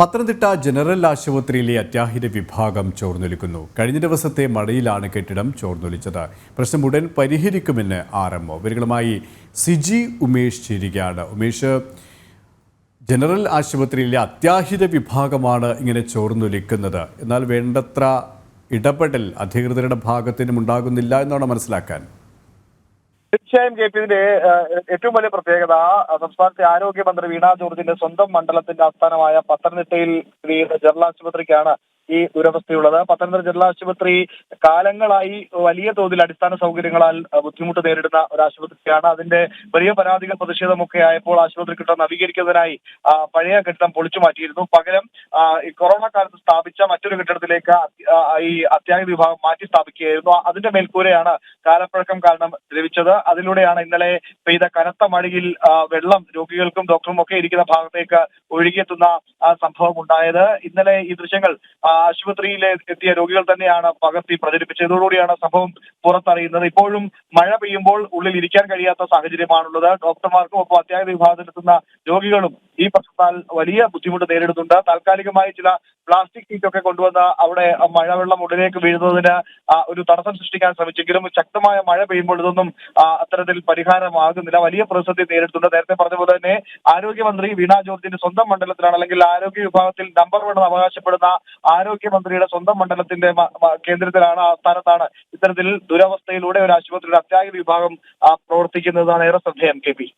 Pathanamthitta general ആശുപത്രിയിലെ അത്യാഹിത വിഭാഗം ചോർന്നൊലിക്കുന്നു. കഴിഞ്ഞ ദിവസത്തെ മഴയിലാണ് കെട്ടിടം ചോർന്നൊലിച്ചത്. പ്രശ്നം ഉടൻ പരിഹരിക്കുമെന്ന് ആർ എം ഇവരുകളുമായി സിജി ഉമേഷ് ചേരുകയാണ്. ഉമേഷ് ജനറൽ ആശുപത്രിയിലെ അത്യാഹിത വിഭാഗമാണ് ഇങ്ങനെ ചോർന്നൊലിക്കുന്നത്. എന്നാൽ വേണ്ടത്ര ഇടപെടൽ അധികൃതരുടെ ഭാഗത്തിനും ഉണ്ടാകുന്നില്ല എന്നാണ് മനസ്സിലാക്കാൻ. തീർച്ചയായും കെ പി ഇതിന്റെ ഏറ്റവും വലിയ പ്രത്യേകത സംസ്ഥാനത്തെ ആരോഗ്യമന്ത്രി വീണ ജോർജിന്റെ സ്വന്തം മണ്ഡലത്തിന്റെ ആസ്ഥാനമായ പത്തനംതിട്ടയിൽ സ്ഥിതി ചെയ്യുന്ന ജനറൽ ആശുപത്രിക്കാണ് ഈ ദുരവസ്ഥയുള്ളത്. പത്തനംതിട്ട ജനറൽ ആശുപത്രി കാലങ്ങളായി വലിയ തോതിൽ അടിസ്ഥാന സൗകര്യങ്ങളാൽ ബുദ്ധിമുട്ട് നേരിടുന്ന ഒരു ആശുപത്രിയാണ്. അതിന്റെ വലിയ പരാതികൾ പ്രതിഷേധമൊക്കെ ആയപ്പോൾ ആശുപത്രി കെട്ടിടം നവീകരിക്കുന്നതിനായി പഴയ കെട്ടിടം പൊളിച്ചു മാറ്റിയിരുന്നു. പകരം ഈ കൊറോണ കാലത്ത് സ്ഥാപിച്ച മറ്റൊരു കെട്ടിടത്തിലേക്ക് ഈ അത്യാഹിത വിഭാഗം മാറ്റി സ്ഥാപിക്കുകയായിരുന്നു. അതിന്റെ മേൽക്കൂരയാണ് കാലപ്പഴക്കം കാരണം ലഭിച്ചത്. അതിലൂടെയാണ് ഇന്നലെ പെയ്ത കനത്ത മഴയിൽ വെള്ളം രോഗികൾക്കും ഡോക്ടറും ഒക്കെ ഇരിക്കുന്ന ഭാഗത്തേക്ക് ഒഴുകിയെത്തുന്ന സംഭവം ഉണ്ടായത്. ഇന്നലെ ഈ ദൃശ്യങ്ങൾ ആശുപത്രിയിൽ എത്തിയ രോഗികൾ തന്നെയാണ് പകർത്തി പ്രചരിപ്പിച്ചതോടുകൂടിയാണ് സംഭവം പുറത്തറിയുന്നത്. ഇപ്പോഴും മഴ പെയ്യുമ്പോൾ ഉള്ളിൽ ഇരിക്കാൻ കഴിയാത്ത സാഹചര്യമാണുള്ളത്. ഡോക്ടർമാർക്കും ഒപ്പം അത്യാഹിത വിഭാഗത്തിലെത്തുന്ന രോഗികളും ഈ പ്രശ്നത്താൽ വലിയ ബുദ്ധിമുട്ട് നേരിടുന്നുണ്ട്. താൽക്കാലികമായി ചില പ്ലാസ്റ്റിക് ഷീറ്റ് ഒക്കെ കൊണ്ടുവന്ന് അവിടെ മഴവെള്ളം ഉള്ളിലേക്ക് വീഴുന്നതിന് ഒരു തടസ്സം സൃഷ്ടിക്കാൻ ശ്രമിച്ചെങ്കിലും ശക്തമായ മഴ പെയ്യുമ്പോൾ ഇതൊന്നും അത്തരത്തിൽ പരിഹാരമാകുന്നില്ല. വലിയ പ്രതിസന്ധി നേരിടുന്നുണ്ട്. നേരത്തെ പറഞ്ഞതുപോലെ പോലെ തന്നെ ആരോഗ്യമന്ത്രി വീണ ജോർജിന്റെ സ്വന്തം മണ്ഡലത്തിലാണ് അല്ലെങ്കിൽ ആരോഗ്യ വിഭാഗത്തിൽ നമ്പർ വൺ അവകാശപ്പെടുന്ന ആരോഗ്യമന്ത്രിയുടെ സ്വന്തം മണ്ഡലത്തിന്റെ കേന്ദ്രത്തിലാണ് ആ സ്ഥാനത്താണ് ഇത്തരത്തിൽ ദുരവസ്ഥയിലൂടെ ഒരു ആശുപത്രിയുടെ അത്യാഹിത വിഭാഗം പ്രവർത്തിക്കുന്നതാണ് ഏറെ ശ്രദ്ധേയം കെ പി.